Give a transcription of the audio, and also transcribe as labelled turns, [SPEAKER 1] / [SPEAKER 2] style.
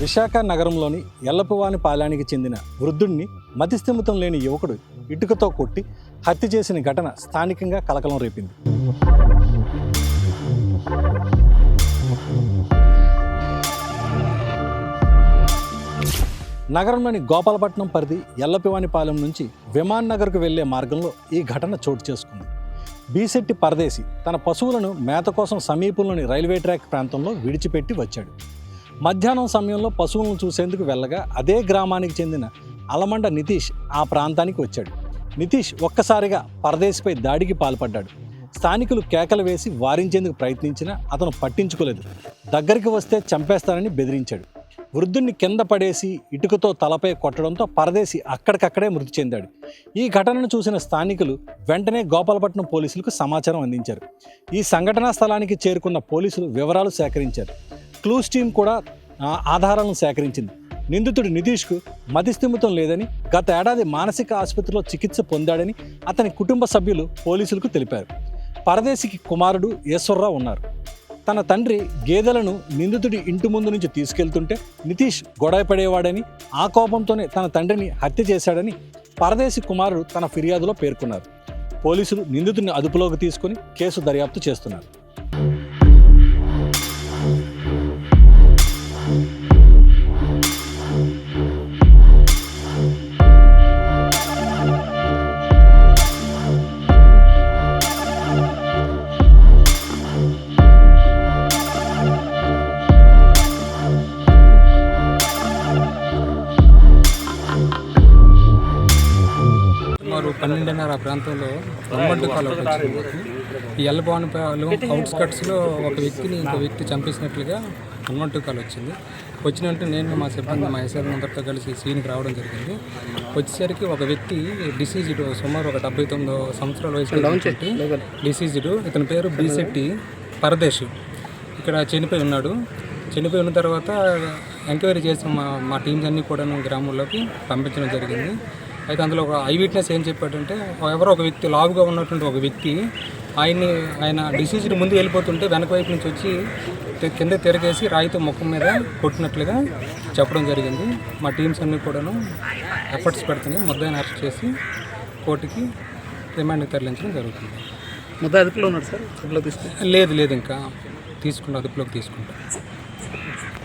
[SPEAKER 1] విశాఖ నగరంలోని ఎల్లపువాని పాలానికి చెందిన వృద్ధుడిని మతిస్థిమితం లేని యువకుడు ఇటుకతో కొట్టి హత్య చేసిన ఘటన స్థానికంగా కలకలం రేపింది. నగరంలోని గోపాలపట్నం పరిధి ఎల్లపివానిపాలెం నుంచి విమాన్ నగర్కు వెళ్ళే మార్గంలో ఈ ఘటన చోటు చేసుకుంది. బీసెట్టి పరదేశి తన పశువులను మేత కోసం సమీపంలోని రైల్వే ట్రాక్ ప్రాంతంలో విడిచిపెట్టి వచ్చాడు. మధ్యాహ్నం సమయంలో పశువులను చూసేందుకు వెళ్ళగా అదే గ్రామానికి చెందిన అలమండ నితీష్ ఆ ప్రాంతానికి వచ్చాడు. నితీష్ ఒక్కసారిగా పరదేశిపై దాడికి పాల్పడ్డాడు. స్థానికులు కేకలు వేసి వారించేందుకు ప్రయత్నించినా అతను పట్టించుకోలేదు. దగ్గరికి వస్తే చంపేస్తానని బెదిరించాడు. వృద్ధుణ్ణి కింద పడేసి ఇటుకతో తలపై కొట్టడంతో పరదేశి అక్కడికక్కడే మృతి చెందాడు. ఈ ఘటనను చూసిన స్థానికులు వెంటనే గోపాలపట్నం పోలీసులకు సమాచారం అందించారు. ఈ సంఘటనా స్థలానికి చేరుకున్న పోలీసులు వివరాలు సేకరించారు. క్లూస్ టీం కూడా ఆధారాలను సేకరించింది. నిందితుడు నితీష్కు మతిస్థిమితం లేదని గత ఏడాది మానసిక ఆసుపత్రిలో చికిత్స పొందాడని అతని కుటుంబ సభ్యులు పోలీసులకు తెలిపారు. పరదేశికి కుమారుడు ఈశ్వర్రావు ఉన్నారు. తన తండ్రి గేదెలను నిందితుడి ఇంటి ముందు నుంచి తీసుకెళ్తుంటే నితీష్ గొడవ పడేవాడని ఆ కోపంతోనే తన తండ్రిని హత్య చేశాడని పరదేశి కుమారుడు తన ఫిర్యాదులో పేర్కొన్నారు. పోలీసులు నిందితుడిని అదుపులోకి తీసుకొని కేసు దర్యాప్తు చేస్తున్నారు.
[SPEAKER 2] పన్నెండున్నర ప్రాంతంలో రొమ్మంటు కాలు ఒకటి వచ్చింది. ఈ ఎల్లబానుపాలెం అవుట్స్కట్స్లో ఒక వ్యక్తిని ఇంకో వ్యక్తి చంపేసినట్లుగా హనుమంటు కాలు వచ్చింది. వచ్చిన వెంటనే నేను మా సిబ్బంది మా ఎస్ఆర్ అందరితో కలిసి సీన్కి రావడం జరిగింది. వచ్చేసరికి ఒక వ్యక్తి డిసీజ్డ్ సుమారు ఒక డెబ్బై తొమ్మిదో సంవత్సరాల వయసు డిసీజ్డ్. ఇతని పేరు బీసెట్టి పరదేశ్. ఇక్కడ చనిపోయి ఉన్నాడు. చనిపోయి ఉన్న తర్వాత ఎంక్వైరీ చేసి మా మా టీమ్స్ అన్నీ కూడా గ్రామంలోకి పంపించడం జరిగింది. అయితే అందులో ఒక ఐ విట్నెస్ ఏం చెప్పాడంటే ఎవరో ఒక వ్యక్తి లావుగా ఉన్నటువంటి ఒక వ్యక్తి ఆయన్ని ఆయన డిసీజ్డ్ ముందు వెళ్ళిపోతుంటే వెనక వైపు నుంచి వచ్చి కింద తిరగేసి రాయితో ముఖం మీద కొట్టినట్లుగా చెప్పడం జరిగింది. మా టీమ్స్ అన్నీ కూడాను ఎఫర్ట్స్ పెడుతున్నాయి. ముద్దాయిని అరెస్ట్ చేసి కోర్టుకి రిమాండ్కి తరలించడం జరుగుతుంది.
[SPEAKER 3] ముద్ద అదుపులో ఉన్నాడు సార్? అదుపులో తీసుకు
[SPEAKER 2] లేదు లేదు ఇంకా తీసుకుంటా అదుపులోకి తీసుకుంటా